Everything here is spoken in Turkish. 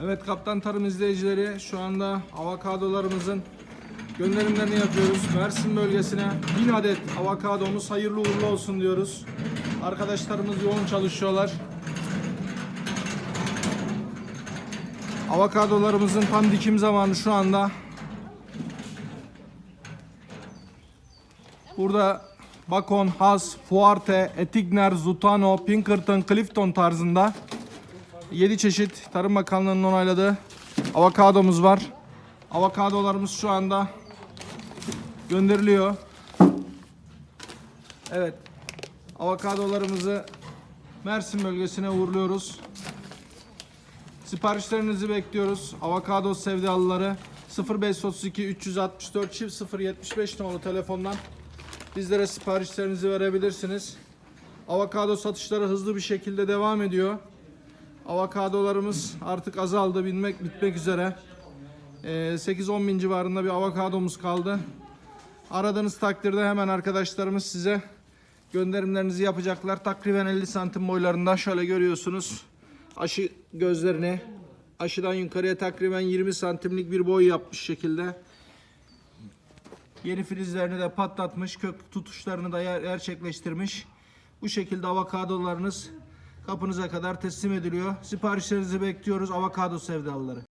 Evet Kaptan Tarım izleyicileri şu anda avokadolarımızın gönderimlerini yapıyoruz. Mersin bölgesine 1000 adet avokadomuz hayırlı uğurlu olsun diyoruz. Arkadaşlarımız yoğun çalışıyorlar. Avokadolarımızın tam dikim zamanı şu anda. Burada Bacon, Haas, Fuarte, Etigner, Zutano, Pinkerton, Clifton tarzında 7 çeşit Tarım Bakanlığı'nın onayladığı avokadomuz var. Avokadolarımız şu anda gönderiliyor. Evet. Avokadolarımızı Mersin bölgesine uğurluyoruz. Siparişlerinizi bekliyoruz. Avokado sevdalıları 0532 364 çift 075 nolu telefondan bizlere siparişlerinizi verebilirsiniz. Avokado satışları hızlı bir şekilde devam ediyor. Avokadolarımız artık azaldı, bitmek, bitmek üzere. Ee, 8-10 bin civarında bir avokadomuz kaldı. Aradığınız takdirde hemen arkadaşlarımız size gönderimlerinizi yapacaklar. Takriben 50 santim boylarında şöyle görüyorsunuz. Aşı gözlerini aşıdan yukarıya takriben 20 santimlik bir boy yapmış şekilde. Yeni filizlerini de patlatmış, kök tutuşlarını da gerçekleştirmiş. Bu şekilde avokadolarınız kapınıza kadar teslim ediliyor. Siparişlerinizi bekliyoruz avokado sevdalıları.